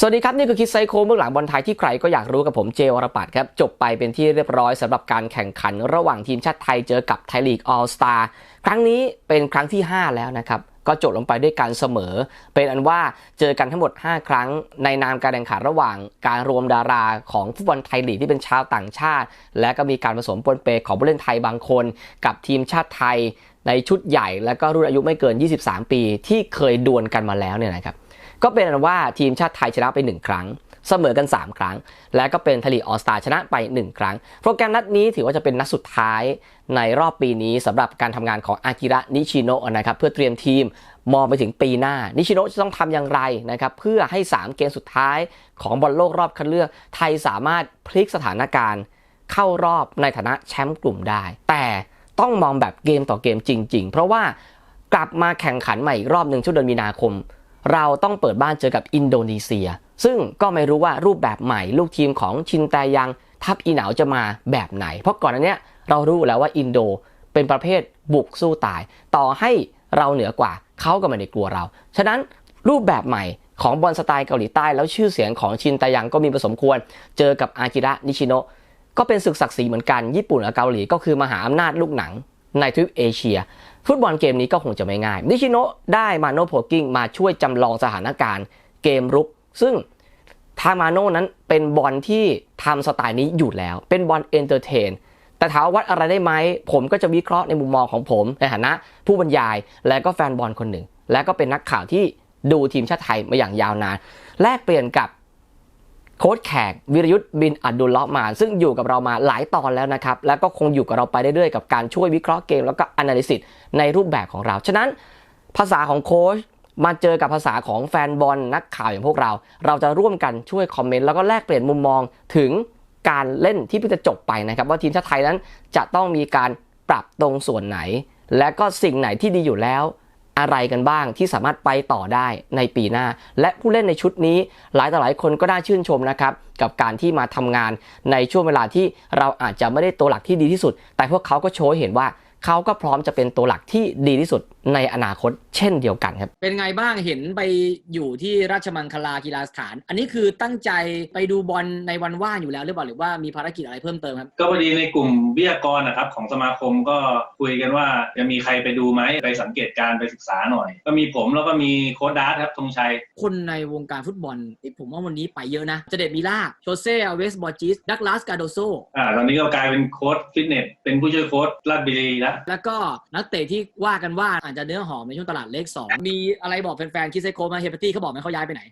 สวัสดีครับ นี่คือคิดไซโคเบื้องหลังบอลไทยที่ใครก็อยากรู้กับผมเจวรปัตครับ จบไปเป็นที่เรียบร้อยสำหรับการแข่งขันระหว่างทีมชาติไทยเจอกับไทยลีกออลสตาครั้งนี้เป็นครั้งที่ 5 แล้วนะครับ ก็จบลงไปด้วยการเสมอ เป็นอันว่าเจอกันทั้งหมด 5 ครั้ง ในนามการแข่งขันระหว่างการรวมดาราของฟุตบอลไทยลีกที่เป็นชาวต่างชาติ และก็มีการผสมปนเปของผู้เล่นไทยบางคน กับทีมชาติไทย ในชุดใหญ่ และก็รุ่นอายุไม่เกิน 23 ปี ที่เคยดวลกันมาแล้วเนี่ยนะครับ ก็เป็นอันว่าทีมชาติไทยชนะไป 1 ครั้ง เสมอกัน 3 ครั้ง และก็เป็นทลีออสตาชนะไป 1 ครั้ง โปรแกรมนัดนี้ถือว่าจะเป็นนัดสุดท้ายในรอบปีนี้สำหรับการทำงานของอากิระนิชิโนะนะครับเพื่อเตรียมทีมมองไปถึงปีหน้า นิชิโนะจะต้องทำอย่างไรนะครับเพื่อให้ 3 เกมสุดท้ายของบอลโลกรอบคัดเลือก ไทยสามารถพลิกสถานการณ์ เข้ารอบในฐานะแชมป์กลุ่มได้ แต่ต้องมองแบบเกมต่อเกมจริง ๆ เพราะว่ากลับมาแข่งขันใหม่อีกรอบหนึ่งช่วงเดือนมีนาคม เราต้องเปิดบ้านเจอกับอินโดนีเซีย ซึ่งก็ไม่รู้ว่ารูปแบบใหม่ ลูกทีมของชินแตยังทัพอีเหนาจะมาแบบไหน เพราะก่อนอันเนี้ยเรารู้แล้วว่าอินโดเป็นประเภทบุกสู้ตาย ต่อให้เราเหนือกว่าเขาก็ไม่ได้กลัวเรา ฉะนั้นรูปแบบใหม่ของบอลสไตล์เกาหลีใต้แล้วชื่อเสียงของชินแตยังก็มีผสมควร เจอกับอากิระนิชิโนะก็เป็นศึกศักดิ์ศรีเหมือนกัน ญี่ปุ่นกับเกาหลีก็คือมหาอำนาจลูกหนังในทวีปเอเชีย ฟุตบอลเกมนี้ก็คงจะไม่ง่าย นิชิโนะได้มาโนโพกิ้งมาช่วยจำลองสถานการณ์เกมรุก ซึ่งทามาโน่นั้นเป็นบอลที่ทำสไตล์นี้อยู่แล้ว เป็นบอลเอนเตอร์เทน แต่ถามวัดอะไรได้ไหม ผมก็จะวิเคราะห์ในมุมมองของผมในฐานะ ผู้บรรยายและก็แฟนบอลคนหนึ่ง และก็เป็นนักข่าวที่ดูทีมชาติไทยมาอย่างยาวนาน แลกเปลี่ยนกับ โค้ชแขกวิรยุทธ์บินอัดดุลเลาะมา ซึ่งอยู่กับเรามาหลายตอนแล้วนะครับ แล้วก็คงอยู่กับเราไปเรื่อยๆกับการช่วยวิเคราะห์เกม แล้วก็ analysis ในรูปแบบของเรา ฉะนั้นภาษาของโค้ชมาเจอกับภาษาของแฟนบอลนักข่าวอย่างพวกเรา เราจะร่วมกันช่วยคอมเมนต์แล้วก็แลกเปลี่ยนมุมมองถึงการเล่นที่เพิ่งจะจบไปนะครับ ว่าทีมชาติไทยนั้นจะต้องมีการปรับตรงส่วนไหน และก็สิ่งไหนที่ดีอยู่แล้ว อะไรกันบ้างที่สามารถไปต่อได้ในปีหน้า และผู้เล่นในชุดนี้หลายต่อหลายคนก็น่าชื่นชมนะครับ กับการที่มาทำงานในช่วงเวลาที่เราอาจจะไม่ได้ตัวหลักที่ดีที่สุด แต่พวกเขาก็โชว์เห็นว่าเขาก็พร้อมจะเป็นตัวหลักที่ดีที่สุด ในอนาคตเช่นเดียวกันครับ เป็นไงบ้างเห็นไปอยู่ที่ราชมังคลากีฬาสถาน อันนี้คือตั้งใจไปดูบอลในวันว่างอยู่แล้วหรือเปล่าหรือว่ามีภารกิจอะไรเพิ่มเติมครับ ก็พอดีในกลุ่มวิทยากรนะครับของสมาคมก็คุยกันว่าจะมีใครไปดูไหมไปสังเกตการณ์ไปศึกษาหน่อย ก็มีผมแล้วก็มีโค้ดดาร์ทครับธงชัย คนในวงการฟุตบอลเอ้ยผมว่าวันนี้ไปเยอะนะเจเดตมิล่าโชเซ่อเวสบอร์จิสดักลาสกาโดโซอ่าตอนนี้ก็กลายเป็นโค้ดฟิตเนสเป็นผู้ช่วยโค้ดลาดบุรีแล้วแล้วก็นักเตะที่ว่ากันว่าอาจจะเนื้อหอมในช่วงตลาดเลข2มีอะไรบอกแฟนๆคิดไซโคมาเฮปตี้เขาบอกไหมเขาย้ายไปไหน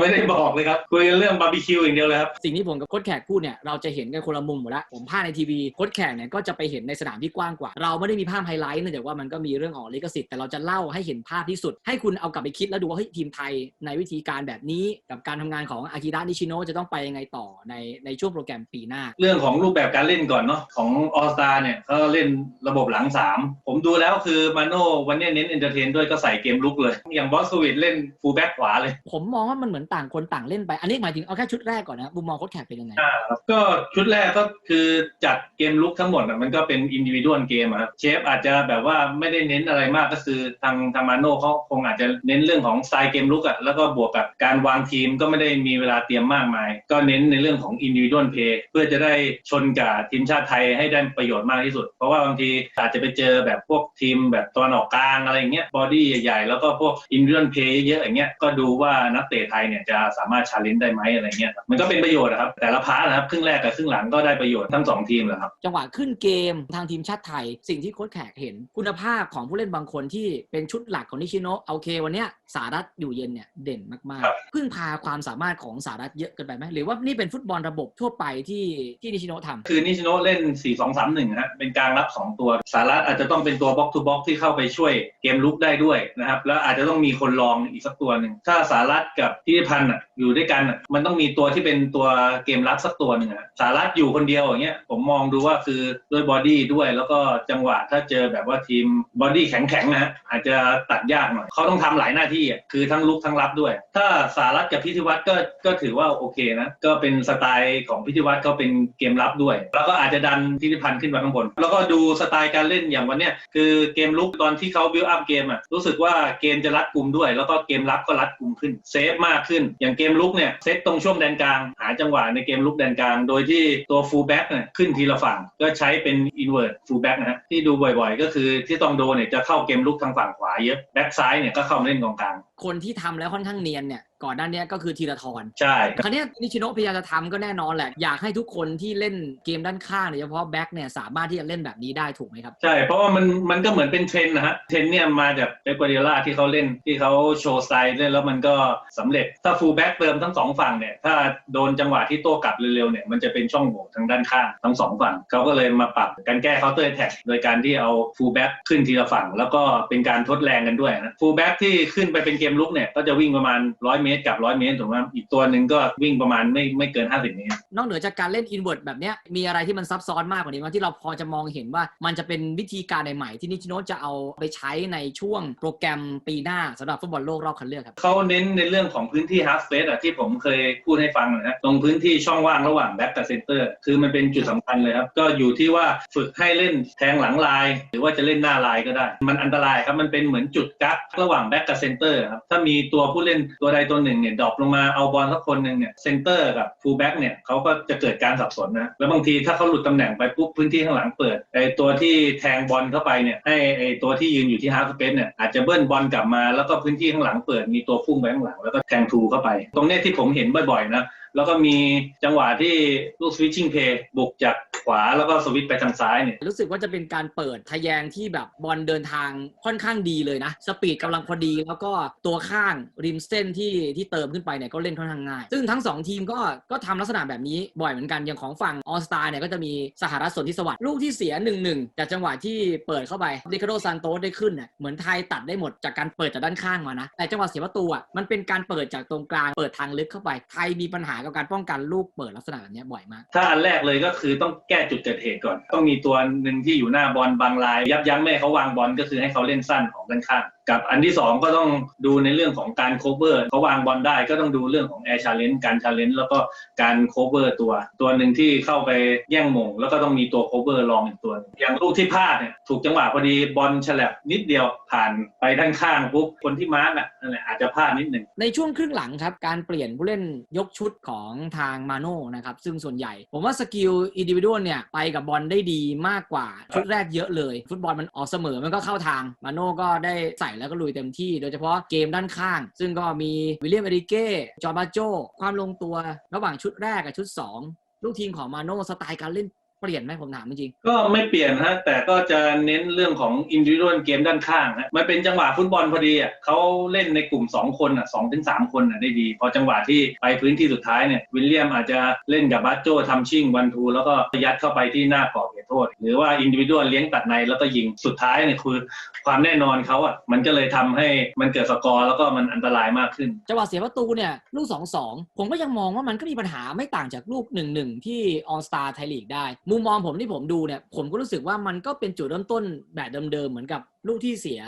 ไม่ได้บอกเลยครับคุยกันเรื่องบาร์บีคิวอย่างเดียวเลยครับ สิ่งที่ผมกับโค้ชแขกพูดเนี่ยเราจะเห็นกันคนละมุมหมดละผมภาพในทีวีโค้ชแขกเนี่ยก็จะไปเห็นในสนามที่กว้างกว่า เราไม่ได้มีภาพไฮไลท์เนื่องจากว่ามันก็มีเรื่องของลิขสิทธิ์แต่เราจะเล่าให้เห็นภาพที่สุด ให้คุณเอากลับไปคิดแล้วดูว่าเฮ้ยทีมไทยในวิธีการแบบนี้กับการทำงานของอากิระนิชิโนะจะต้องไปยังไงต่อในในช่วงโปรแกรมปีหน้า เรื่องของรูปแบบการเล่นก่อนเนาะของออสตาเนี่ยเขาเล่นระบบหลัง3ผมดูแล้วคือมาโน่วันนี้เน้นเอนเตอร์เทนด้วยก็ใส่เกมลุกเลย อย่างบอสโควิดเล่นฟูลแบ็กขวาเลย ผมมองว่ามันเหมือนต่างคนต่างเล่นไป อันนี้หมายถึงเอาแค่ชุดแรกก่อนนะมุมมองโค้ชแขกเป็นยังไง อ่าครับก็ชุดแรกก็คือจัดเกมลุกทั้งหมดอะมันก็เป็นอินดิวิดวลเกมครับเชฟอาจจะแบบว่าไม่ได้เน้นอะไรมากก็คือทางทางมาโน่เขาคงอาจจะเน้นเรื่องของสไตล์เกมลุกอะแล้วก็บวกกับการวางทีมก็ไม่ได้มีเวลาเตรียมมากมาย ก็เน้นในเรื่องของอินดิวิดวลเพย์เพื่อจะได้ชนกับทีมชาติไทยให้ได้ประโยชน์มากที่สุด เพราะว่าบางทีอาจจะไปเจอแบบพวกทีมแบบตะวันออกกลางอะไรอย่างเงี้ยบอดี้ใหญ่ๆ แล้วก็พวกอินดิวิดวลเพย์เยอะๆอย่างเงี้ยก็ดูว่านักเตะไทยเนี่ยจะสามารถชาเลนจ์ได้ไหมอะไรเงี้ยครับมันก็เป็นประโยชน์นะครับ แต่ละพาร์ทนะครับครึ่งแรกกับครึ่งหลังก็ได้ประโยชน์ทั้งสองทีมแหละครับ จังหวะขึ้นเกมทางทีมชาติไทย สิ่งที่โค้ชแขกเห็นคุณภาพของผู้เล่นบางคนที่เป็นชุดหลักของนิชิโนะโอเควันเนี้ยสารัฐอยู่เย็นเนี่ยเด่นมากครับๆพึ่งพาความสามารถของสารัฐเยอะเกินไปไหมหรือว่านี่เป็นฟุตบอลระบบทั่วไปที่ที่นิชิโนะทำคือนิชิโนะเล่น 4 2 3 1ฮะเป็นกลางรับ 2 ตัวสารัตอาจจะต้องเป็นตัวบล็อกทูบล็อกที่เข้าไปช่วยเกมลุกได้ด้วยนะครับ แล้วอาจจะต้องมีคนรองอีกสักตัวหนึ่งถ้าสารัตกับทิติพันธ์อยู่ด้วยกันมันต้องมีตัวที่เป็นตัวเกมรับสักตัวหนึ่งสารัตอยู่คนเดียวอย่างเงี้ยผมมองดูว่าคือด้วยบอดี้ด้วย แล้วก็จังหวะถ้าเจอแบบว่าทีมบอดี้แข็งๆนะอาจจะตัดยากหน่อยเขาต้องทำหลายหน้าที่คือทั้งลุกทั้งรับด้วย ถ้าสารัตกับพิธิวัตรก็ก็ถือว่าโอเคนะก็เป็นสไตล์ของพิธิวัตรเขาเป็นเกมรับด้วย แล้วก็อาจจะดันทิติพันธ์ขึ้นมาข้างบน แล้วก็ดูสไตล์การเล่นอย่างวันเนี้ยคือเกมลุกตอนที่เขาบิวอัพเกมอะรู้สึกว่าเกมจะรัดกลุ่มด้วย แล้วก็เกมรับก็รัดกลุ่มขึ้นเซฟมากขึ้น อย่างเกมลุกเนี่ยเซตตรงช่วงแดนกลาง หาจังหวะในเกมลุกแดนกลาง โดยที่ตัวฟูลแบ็กเนี่ยขึ้นทีละฝั่ง ก็ใช้เป็นอินเวอร์ตฟูลแบ็กนะฮะที่ดูบ่อยๆ ก็คือที่ตองโดเนี่ยจะเข้าเกมลุกทางฝั่งขวาเยอะแบ็กซ้ายเนี่ยก็เข้ามาเล่นกองกลาง คนที่ทำแล้วค่อนข้างเนียนเนี่ยก่อนหน้านี้ก็คือธีรทรใช่คราวเนี้ยนิชิโนะพยายามจะทำก็แน่นอนแหละ อยากให้ทุกคนที่เล่นเกมด้านข้างโดยเฉพาะแบ็คเนี่ยสามารถที่จะเล่นแบบนี้ได้ถูกไหมครับ ใช่ เพราะว่ามันมันก็เหมือนเป็นเทรนด์นะฮะเทรนด์เนี่ยมาจากเปปกัวเดียล่าที่เขาเล่นที่เขาโชว์สไตล์เล่นแล้วมันก็สำเร็จถ้าฟูลแบ็กเติมทั้งสองฝั่งเนี่ยถ้าโดนจังหวะที่โต้กลับเร็วๆเนี่ยมันจะเป็นช่องโหว่ทางด้านข้างทั้งสองฝั่งเขาก็เลยมาปรับการแก้เคาน์เตอร์แท็กโดยการที่เอาฟูลแบ็กขึ้นทีละฝั่งแล้วก็เป็นการทดแรงกันด้วยนะฟูลแบ็กที่ขึ้นไปเป็นเกมลุกเนี่ยก็จะวิ่งประมาณ 100 เมตรกับ 100 เมตรถูกไหมอีกตัวหนึ่งก็วิ่งประมาณไม่ไม่เกิน 50 เมตร นอกเหนือจากการเล่นอินเวอร์ตแบบเนี้ยมีอะไรที่มันซับซ้อนมากกว่านี้ไหมที่เราพอจะมองเห็นว่ามันจะเป็นวิธีการใหม่ๆที่นิชิโนะจะเอาไปใช้ในช่วงโปรแกรมปีหน้าสำหรับฟุตบอลโลกรอบคัดเลือกครับเขาเน้นในเรื่องของพื้นที่ half space อะที่ผมเคยพูดให้ฟังนะฮะตรงพื้นที่ช่องว่างระหว่างแบ็กกับเซนเตอร์คือมันเป็นจุดสำคัญเลยครับก็อยู่ที่ว่าฝึกให้เล่นแทงหลังลาย หรือว่าจะเล่นหน้าลายก็ได้ มันอันตรายครับมันเป็นเหมือนจุดกักระหว่างแบ็กกับเซนเตอร์ครับถ้ามีตัวผู้เล่นตัวใดตัวหนึ่งเนี่ยดรอปลงมาเอาบอลสักคนหนึ่งเนี่ยเซนเตอร์กับฟูลแบ็กเนี่ยเขาก็จะเกิดการสับสนนะ แล้วบางทีถ้าเขาหลุดตำแหน่งไปปุ๊บพื้นที่ข้างหลังเปิดไอตัวที่แทงบอลเข้าไปเนี่ยให้ไอตัวที่ยืนอยู่ที่ฮาร์ดสเปซเนี่ยอาจจะเบิ้ลบอลกลับมาแล้วก็พื้นที่ข้างหลังเปิดมีตัวพุ่งไปข้างหลังแล้วก็แทงทูเข้าไป ตรงเนี้ยที่ผมเห็นบ่อยๆนะ แล้วก็มีจังหวะที่ลูกสวิตชิ่งเพย์บุกจากขวาแล้วก็สวิตไปทางซ้ายเนี่ยรู้สึกว่าจะเป็นการเปิดทะแยงที่แบบบอลเดินทางค่อนข้างดีเลยนะ สปีดกำลังพอดีแล้วก็ตัวข้างริมเส้นที่ที่เติมขึ้นไปเนี่ยก็เล่นค่อนข้างง่าย ซึ่งทั้ง 2 ทีมก็ก็ทำลักษณะแบบนี้บ่อยเหมือนกันอย่างของฝั่งออสตาเนี่ยก็จะมีสหรัฐสนธิสวัสดิ์ลูกที่เสีย1 1จากจังหวะที่เปิดเข้าไปดิคาโดซานโตสได้ขึ้นเนี่ยเหมือนไทยตัดได้หมดจากการเปิดจากด้านข้างมานะแต่จังหวะเสียประตูอะมันเป็นการเปิดจากตรงกลางเปิดทางลึกเข้าไปไทยมีปัญหากับการป้องกันลูกเปิดลักษณะแบบนี้บ่อยมาก ถ้าอันแรกเลยก็คือต้องแก้จุดเกิดเหตุก่อน ต้องมีตัวหนึ่งที่อยู่หน้าบอลบางลาย ยับยั้งไม่ให้เขาวางบอลก็คือให้เขาเล่นสั้นของด้านข้าง กับอันที่ 2 ก็ต้องดูในเรื่องของการโคเวอร์เขาวางบอลได้ก็ต้องดูเรื่องของแอร์ชาเลนจ์การชาเลนจ์แล้วก็การโคเวอร์ตัว ตัวหนึ่งที่เข้าไปแย่งมง แล้วก็ต้องมีตัวโคเวอร์รองอีกตัว อย่างลูกที่พลาดเนี่ยถูกจังหวะพอดีบอลฉลับนิดเดียวผ่านไปด้านข้างปุ๊บคนที่มาร์กอะนั่นแหละอาจจะพลาดนิดหนึ่งในช่วงครึ่งหลังครับการเปลี่ยนผู้เล่นยกชุดของทางมาโน่นะครับซึ่งส่วนใหญ่ ผมว่าสกิลอินดิวิ a l เนี่ยไปกับบอลได้ดีมากกว่าชุดแรกเยอะเลย ฟุตบอลมันออกเสมอมันก็เข้าทางมาโน่ก็ได้ใส่แล้วก็ลุยเต็มที่ โดยเฉพาะเกมด้านข้าง ซึ่งก็มีวิลเลียมเอริเก้ จอร์บาโจ ความลงตัวระหว่างชุดแรกกับชุด 2 ลูกทีมของมาโน่สไตล์การเล่น เปลี่ยนไหมผมถามจริงก็ไม่เปลี่ยนฮะแต่ก็จะเน้นเรื่องของอินดิวิ a l เกมด้านข้างฮะมันเป็นจังหวะฟุตบอลพอดีอะเขาเล่นในกลุ่ม 2 คนอะสองถึงสามคนอะได้ดี พอจังหวะที่ไปพื้นที่สุดท้ายเนี่ยวิลเลียมอาจจะเล่นกับบัตโจทำชิ่งวันทูแล้วก็ยัดเข้าไปที่หน้ากรอบเขตโทษ หรือว่าอินดิวิ a l เลี้ยงตัดในแล้วก็ยิงสุดท้ายเนี่ยคือความแน่นอนเขาอะมันก็เลยทำให้มันเกิดสกอร์แล้วก็มันอันตรายมากขึ้นจังหวะเสียประตูเนี่ยลูก2-2ผมก็ยังมองว่ามันก็มีปัญหาไม่ต่างจากลูก1-1ที่ออ l สตาร์ไทยลีกได้มุมมองผมที่ผมดูเนี่ย ผมก็รู้สึกว่ามันก็เป็นจุดเริ่มต้นแบบเดิมๆเหมือนกับ ลูกที่เสีย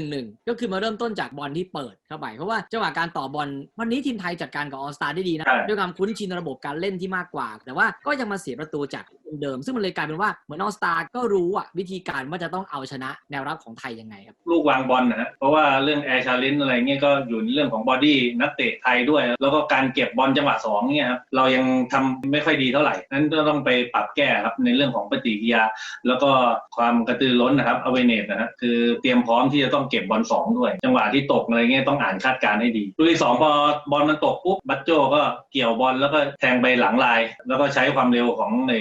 1-1ก็คือมาเริ่มต้นจากบอลที่เปิดเข้าไป เพราะว่าจังหวะการต่อบอลวันนี้ทีมไทยจัดการกับออ l สตาร์ได้ดีนะใช่ด้วยความคุ้นชินระบบการเล่นที่มากกว่า แต่ว่าก็ยังมาเสียประตูจากเดิม ซึ่งมันเลยกลายเป็นว่าเหมือนออ l สตาร์ก็รู้อะวิธีการว่าจะต้องเอาชนะแนวรับของไทยยังไงครับ ลูกวางบอลนะฮะเพราะว่าเรื่องแอร์ชาเลน g ์อะไรเงี้ยก็อยู่ในเรื่องของบอดี้นักเตะไทยด้วย แล้วก็การเก็บบอลจังหวะสองเนี่ยครับเรายังทำไม่ค่อยดีเท่าไหร่นั้นก็ต้องไปปรับแก้ครับในเรื่องของปฏิกิริยา แล้วก็ความกระตือร้นนะครับ awareness นะฮะคือเตรียมพร้อมที่จะต้องเก็บบอลสองด้วย จังหวะที่ตกอะไรเงี้ยต้องอ่านคาดการณ์ให้ดีลูกที่สองพอบอลมันตกปุ๊บบัตโจก็เกี่ยวบอลแล้วก็แทงไปหลังลาย แล้วก็ใช้ความเร็วของเอ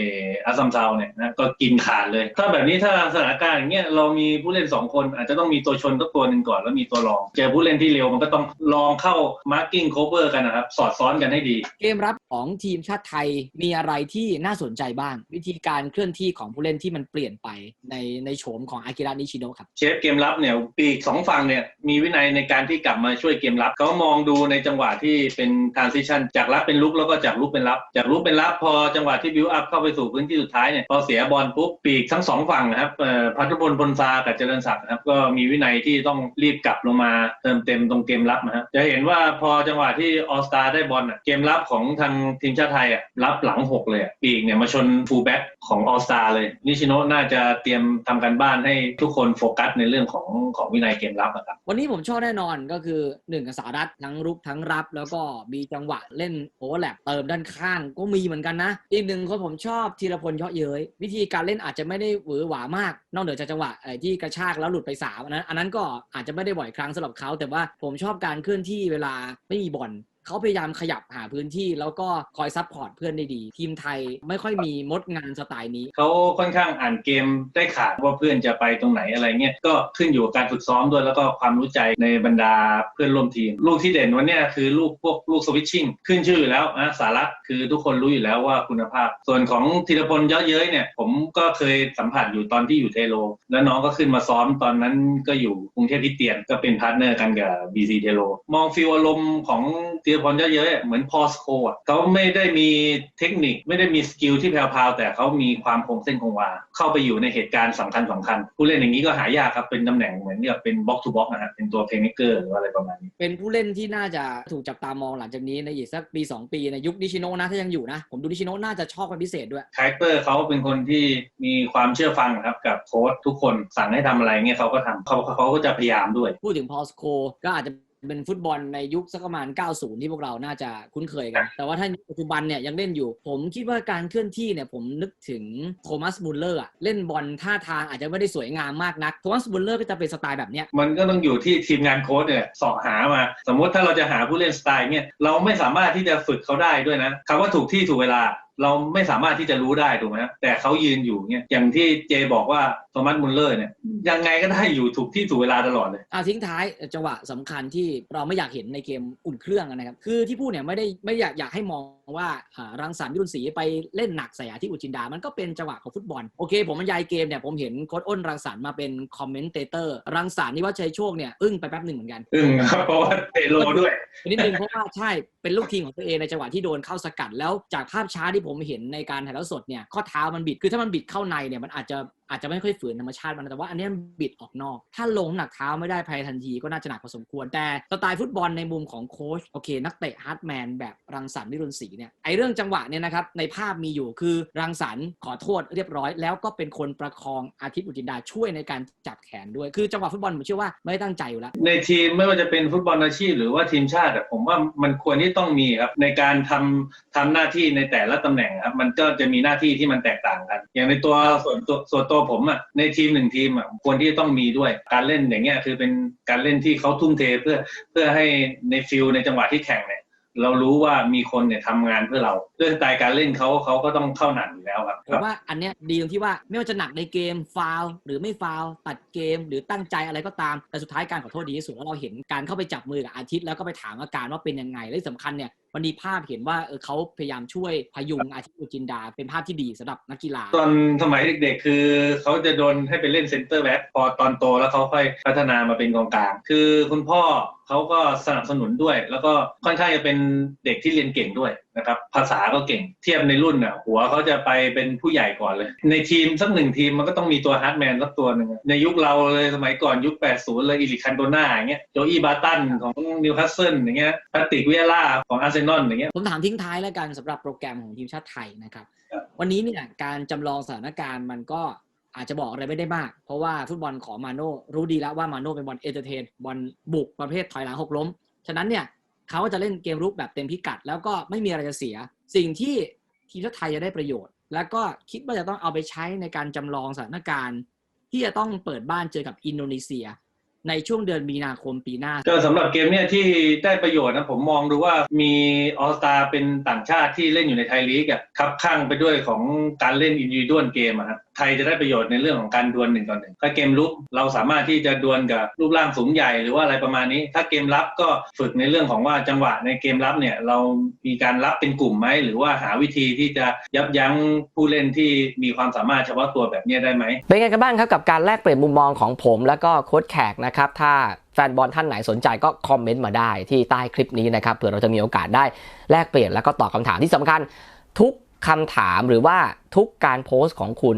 อาซัมซาวเนี่ยนะก็กินขาดเลย ถ้าแบบนี้ถ้าสถานการณ์อย่างเงี้ยเรามีผู้เล่นสองคนอาจจะต้องมีตัวชนตักตัวหนึ่งก่อนแล้วมีตัวรองเจอผู้เล่นที่เร็วมันก็ต้องลองเข้า marking cover กันนะครับสอดซ้อนกันให้ดี เกมรับของทีมชาติไทยมีอะไรที่น่าสนใจบ้าง วิธีการเคลื่อนที่ของผู้เล่นที่มันเปลี่ยนไปในในโฉมของอากิระนิชิโนะครับเชฟเกมรับเนี่ยปีกสองฝั่งเนี่ยมีวินัยในการที่กลับมาช่วยเกมรับเขามองดูในจังหวะที่เป็น transition จากรับเป็นลุกแล้วก็จากลุกเป็นรับ จากลุกเป็นรับพอจังหวะที่ build up เข้าไปสู่พื้นที่สุดท้ายเนี่ยพอเสียบอลปุ๊บปีกทั้งสองฝั่งนะครับพัทรพลพลซากับเจริญศักดิ์นะครับก็มีวินัยที่ต้องรีบกลับลงมาเติมเต็มตรงเกมรับนะฮะจะเห็นว่าพอจังหวะที่ออสตาได้บอลอะเกมรับของทางทีมชาติไทยอะรับหลังหกเลยอะปีกเนี่ยมาชนฟูลแบ็กของออสตาเลยนิชิโนะน่าจะเตรียมทำการบ้านให้ทุกคนโฟกัสในเรื่องของของวินัยเกมรับอะครับ วันนี้ผมชอบแน่นอนก็คือหนึ่งกับสารัฐทั้งรุกทั้งรับ แล้วก็มีจังหวะเล่นโอเวอร์แลปเติมด้านข้างก็มีเหมือนกันนะ อีกหนึ่งคนผมชอบธีรพลเยาะเย้ยวิธีการเล่นอาจจะไม่ได้หวือหวามาก นอกเหนือจากจังหวะที่กระชากแล้วหลุดไปสามอันนั้นอันนั้นก็อาจจะไม่ได้บ่อยครั้งสำหรับเขาแต่ว่าผมชอบการเคลื่อนที่เวลาไม่มีบอล เขาพยายามขยับหาพื้นที่แล้วก็คอยซับพอร์ตเพื่อนได้ดี ทีมไทยไม่ค่อยมีมดงานสไตล์นี้ เขาค่อนข้างอ่านเกมได้ขาดว่าเพื่อนจะไปตรงไหนอะไรเงี้ยก็ขึ้นอยู่กับการฝึกซ้อมด้วยแล้วก็ความรู้ใจในบรรดาเพื่อนร่วมทีม ลูกที่เด่นวันนี้คือลูกพวกลูกสวิตชิ่งขึ้นชื่ออยู่แล้วนะสาระคือทุกคนรู้อยู่แล้วว่าคุณภาพ ส่วนของธีรพลเยอะเย้ยเนี่ยผมก็เคยสัมผัสอยู่ตอนที่อยู่เทโล แล้วน้องก็ขึ้นมาซ้อมตอนนั้นก็อยู่กรุงเทพคริเตียนก็เป็นพาร์ทเนอร์กันกับ BC เทโลมองฟิลอารมณ์ของธีรพลเยอะเย้ยเหมือนพอสโคอะเขาไม่ได้มีเทคนิคไม่ได้มีสกิลที่แพรวๆแต่เขามีความคงเส้นคงวา เข้าไปอยู่ในเหตุการณ์สำคัญสำคัญ ผู้เล่นอย่างนี้ก็หายากครับ เป็นตำแหน่งเหมือนกับเป็นบล็อกทูบล็อกนะฮะเป็นตัวเพลย์เมเกอร์หรือว่าอะไรประมาณนี้ เป็นผู้เล่นที่น่าจะถูกจับตามองหลังจากนี้ในอีกสักปีสองปีในยุคนิชิโนะนะถ้ายังอยู่นะ ผมดูนิชิโนะน่าจะชอบเป็นพิเศษด้วยคาแรคเตอร์เขาเป็นคนที่มีความเชื่อฟังครับกับโค้ชทุกคนสั่งให้ทำอะไรเงี้ยเขาก็ทำเขาเขาก็จะพยายามด้วย พูดถึงพอสโคก็อาจจะ เป็นฟุตบอลในยุคสักประมาณ 90 ที่พวกเราน่าจะคุ้นเคยกัน แต่ว่าถ้าปัจจุบันเนี่ยยังเล่นอยู่ ผมคิดว่าการเคลื่อนที่เนี่ยผมนึกถึงโทมัสบุลเลอร์อะเล่นบอลท่าทางอาจจะไม่ได้สวยงามมากนัก โทมัสบุลเลอร์ก็จะเป็นสไตล์แบบเนี้ย มันก็ต้องอยู่ที่ทีมงานโค้ชเนี่ยสอบหามา สมมติถ้าเราจะหาผู้เล่นสไตล์เนี่ยเราไม่สามารถที่จะฝึกเขาได้ด้วยนะคำว่าถูกที่ถูกเวลาเราไม่สามารถที่จะรู้ได้ถูกไหมครับแต่เขายืนอยู่เนี่ยอย่างที่เจบอกว่าโทมัสมุลเลอร์เนี่ยยังไงก็ได้อยู่ถูกที่ถูกเวลาตลอดเลยอ่าทิ้งท้ายจังหวะสำคัญที่เราไม่อยากเห็นในเกมอุ่นเครื่องนะครับ คือที่พูดเนี่ยไม่ได้ไม่อยากอยากให้มองว่าอ่ารังสรรค์วิรุณศรีไปเล่นหนักใส่อาทิตย์อุจินดา มันก็เป็นจังหวะของฟุตบอลโอเค ผมบรรยายเกมเนี่ยผมเห็นโค้ชอ้นรังสรรค์มาเป็นคอมเมนเตเตอร์รังสรรค์นี่ว่าชัยโชคเนี่ยอึ้งไปแป๊บหนึ่งเหมือนกันอึ้งครับเพราะว่าเตโลด้วยนิดนึงเพราะว่าใช่เป็นลูกทีมของตัวเองในจังหวะที่โดนเข้าสกัดแล้วจากภาพช้าที่ผมเห็นในการถ่ายแล้วสดเนี่ยข้อเท้ามันบิดคือถ้ามันบิดเข้าในเนี่ยมันอาจจะ อาจจะไม่ค่อยฝืนธรรมชาติมันแต่ว่าอันนี้มันบิดออกนอก ถ้าลงหนักเท้าไม่ได้ภายทันทีก็น่าจะหนักพอสมควร แต่สไตล์ฟุตบอลในมุมของโค้ชโอเค นักเตะฮาร์ดแมนแบบรังสรรค์วิรุณศรีเนี่ยไอเรื่องจังหวะเนี่ยนะครับในภาพมีอยู่คือรังสรรค์ขอโทษเรียบร้อย แล้วก็เป็นคนประคองอาทิตย์อุจินดาช่วยในการจับแขนด้วย คือจังหวะฟุตบอลผมเชื่อว่าไม่ได้ตั้งใจอยู่แล้ว ในทีมไม่ว่าจะเป็นฟุตบอลอาชีพ หรือว่าทีมชาติผมว่ามันควรที่ต้องมีครับในการทำทำหน้าที่ในแต่ละตำแหน่งครับมันก็จะมีหน้าที่ที่มันแตกต่างกัน อย่างในตัวส่วนตัวส่วนตัวผมอะในทีมหนึ่งทีมอะควรที่จะต้องมีด้วยการเล่นอย่างเงี้ยคือเป็นการเล่นที่เขาทุ่มเทเพื่อเพื่อให้ในฟิลในจังหวะที่แข่งเนี่ยเรารู้ว่ามีคนเนี่ยทำงานเพื่อเราด้วยสไตล์การเล่นเขาเขาก็ต้องเข้าหนักอยู่แล้วครับผมว่าอันเนี้ยดีตรงที่ว่าไม่ว่าจะหนักในเกมฟาวหรือไม่ฟาวตัดเกมหรือตั้งใจอะไรก็ตามแต่สุดท้ายการขอโทษดีที่สุดแล้วเราเห็นการเข้าไปจับมือกับอาทิตย์แล้วก็ไปถามอาการว่าเป็นยังไงและที่สำคัญเนี่ย มันมีภาพเห็นว่าเออเขาพยายามช่วยพยุงอาทิตย์อุจินดา เป็นภาพที่ดีสำหรับนักกีฬา ตอนสมัยเด็กๆ คือเขาจะโดนให้ไปเล่นเซนเตอร์แบ็กพอตอนโตแล้วเขาค่อยพัฒนามาเป็นกองกลาง คือคุณพ่อเขาก็สนับสนุนด้วย แล้วก็ค่อนข้างจะเป็นเด็กที่เรียนเก่งด้วยนะครับ ภาษาก็เก่งเทียบในรุ่นอะ หัวเขาจะไปเป็นผู้ใหญ่ก่อนเลย ในทีมสักหนึ่งทีมมันก็ต้องมีตัวฮาร์ดแมนสักตัวหนึ่งอะในยุคเราเลยสมัยก่อนยุค 80 เลยอิริคันโดนาอย่างเงี้ยโจอี้บาตันของนิวคาสเซิลอย่างเงี้ยแพตติกวิเอล่าของอาร์เซนอลอย่างเงี้ยผมถามทิ้งท้ายแล้วกันสำหรับโปรแกรมของทีมชาติไทยนะครับครับวันนี้เนี่ยการจำลองสถานการณ์มันก็อาจจะบอกอะไรไม่ได้มาก เพราะว่าฟุตบอลของมาโน่รู้ดีแล้วว่ามาโน่เป็นบอลเอนเตอร์เทนบอลบุกประเภทถอยหลังหกล้ม ฉะนั้นเนี่ย เขาก็จะเล่นเกมรุกแบบเต็มพิกัด แล้วก็ไม่มีอะไรจะเสีย สิ่งที่ทีมชาติไทยจะได้ประโยชน์ แล้วก็คิดว่าจะต้องเอาไปใช้ในการจำลองสถานการณ์ ที่จะต้องเปิดบ้านเจอกับอินโดนีเซีย ในช่วงเดือนมีนาคมปีหน้าก็สำหรับเกมเนี่ยที่ได้ประโยชน์นะผมมองดูว่ามีออสตาเป็นต่างชาติที่เล่นอยู่ในไทยลีกอะครับข้างไปด้วยของการเล่นอินดิวดวลเกมอะครับไทยจะได้ประโยชน์ในเรื่องของการดวลหนึ่งต่อหนึ่งถ้าเกมลุกเราสามารถที่จะดวลกับรูปร่างสูงใหญ่หรือว่าอะไรประมาณนี้ ถ้าเกมรับก็ฝึกในเรื่องของว่าจังหวะในเกมรับเนี่ยเรามีการรับเป็นกลุ่มไหมหรือว่าหาวิธีที่จะยับยั้งผู้เล่นที่มีความสามารถเฉพาะตัวแบบนี้ได้ไหมเป็นไงกันบ้างครับกับการแลกเปลี่ยนมุมมองของผม แล้วก็โค้ชแขกนะครับถ้าแฟนบอลท่านไหนสนใจก็คอมเมนต์มาได้ที่ใต้คลิปนี้นะครับเผื่อเราจะมีโอกาสได้แลกเปลี่ยนแล้วก็ตอบคำถามที่สำคัญ ทุกคำถามหรือว่าทุกการโพสต์ของคุณ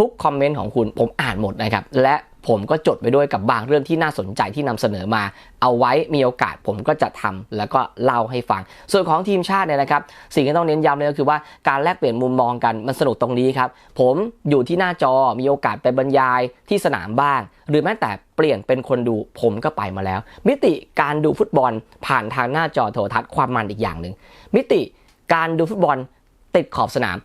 ทุกคอมเมนต์ของคุณผมอ่านหมดนะครับ และผมก็จดไปด้วยกับบางเรื่องที่น่าสนใจที่นำเสนอมา เอาไว้มีโอกาสผมก็จะทำแล้วก็เล่าให้ฟัง ส่วนของทีมชาติเนี่ยนะครับ สิ่งที่ต้องเน้นย้ำเลยก็คือว่าการแลกเปลี่ยนมุมมองกันมันสนุกตรงนี้ครับ ผมอยู่ที่หน้าจอมีโอกาสไปบรรยายที่สนามบ้าง หรือแม้แต่เปลี่ยนเป็นคนดูผมก็ไปมาแล้ว มิติการดูฟุตบอลผ่านทางหน้าจอโทรทัศน์ความมันอีกอย่างหนึ่งมิติการดูฟุตบอลติดขอบสนาม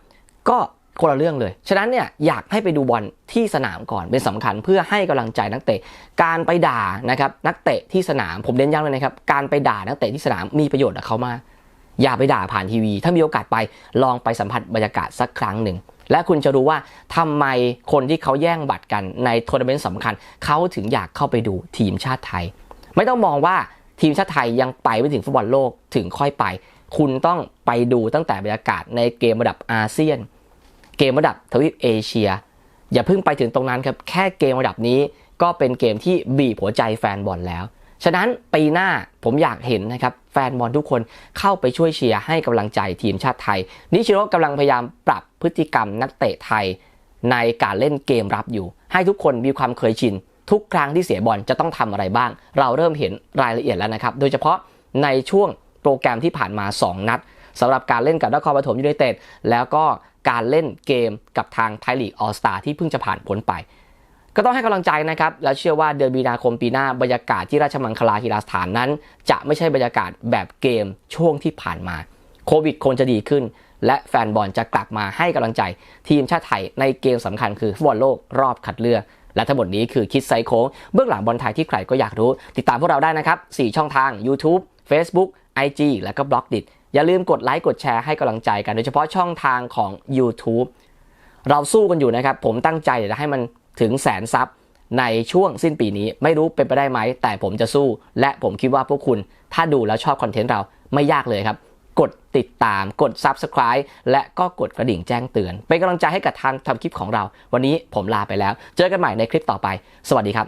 ก็ คนละเรื่องเลย ฉะนั้นเนี่ยอยากให้ไปดูบอลที่สนามก่อนเป็นสำคัญเพื่อให้กำลังใจนักเตะ การไปด่านะครับนักเตะที่สนามผมเน้นย้ำเลยนะครับ การไปด่านักเตะที่สนามมีประโยชน์กับเขามาก อย่าไปด่าผ่านทีวี ถ้ามีโอกาสไปลองไปสัมผัสบรรยากาศสักครั้งหนึ่ง และคุณจะรู้ว่าทำไมคนที่เขาแย่งบัตรกันในทัวร์นาเมนต์สำคัญเขาถึงอยากเข้าไปดูทีมชาติไทย ไม่ต้องมองว่าทีมชาติไทยยังไปไม่ถึงฟุตบอลโลกถึงค่อยไป คุณต้องไปดูตั้งแต่บรรยากาศในเกมระดับอาเซียน เกมระดับทวีปเอเชีย อย่าเพิ่งไปถึงตรงนั้นครับ แค่เกมระดับนี้ก็เป็นเกมที่บีบหัวใจแฟนบอลแล้ว ฉะนั้นปีหน้าผมอยากเห็นนะครับแฟนบอลทุกคนเข้าไปช่วยเชียร์ให้กำลังใจทีมชาติไทย นิชิโร่กำลังพยายามปรับพฤติกรรมนักเตะไทย ในการเล่นเกมรับอยู่ ให้ทุกคนมีความเคยชิน ทุกครั้งที่เสียบอลจะต้องทำอะไรบ้าง เราเริ่มเห็นรายละเอียดแล้วนะครับ โดยเฉพาะในช่วงโปรแกรมที่ผ่านมา 2 นัดสำหรับการเล่นกับนครปฐมยูไนเต็ดแล้วก็ การเล่นเกมกับทางไทยลีกออสตาที่เพิ่งจะผ่านพ้นไป ก็ต้องให้กำลังใจนะครับ และเชื่อว่าเดือนมีนาคมปีหน้าบรรยากาศที่ราชมังคลากีฬาสถานนั้น จะไม่ใช่บรรยากาศแบบเกมช่วงที่ผ่านมาโควิดคงจะดีขึ้น และแฟนบอลจะกลับมาให้กำลังใจ ทีมชาติไทยในเกมสำคัญคือฟุตบอลโลกรอบคัดเลือกและทั้งหมดนี้คือคิดไซโค้งเบื้องหลังบอลไทยที่ใครก็อยากรู้ ติดตามพวกเราได้นะครับ 4 ช่องทาง YouTube Facebook IG และก็บล็อกดิ อย่าลืมกดไลค์กดแชร์ให้กำลังใจกัน โดยเฉพาะช่องทางของ YouTube เราสู้กันอยู่นะครับ ผมตั้งใจจะให้มันถึงแสนซับในช่วงสิ้นปีนี้ ไม่รู้เป็นไปได้ไหม แต่ผมจะสู้ และผมคิดว่าพวกคุณถ้าดูแล้วชอบคอนเทนต์เราไม่ยากเลยครับ กดติดตาม กด Subscribe และก็กดกระดิ่งแจ้งเตือน เป็นกำลังใจให้กับทางทำคลิปของเรา วันนี้ผมลาไปแล้ว เจอกันใหม่ในคลิปต่อไป สวัสดีครับ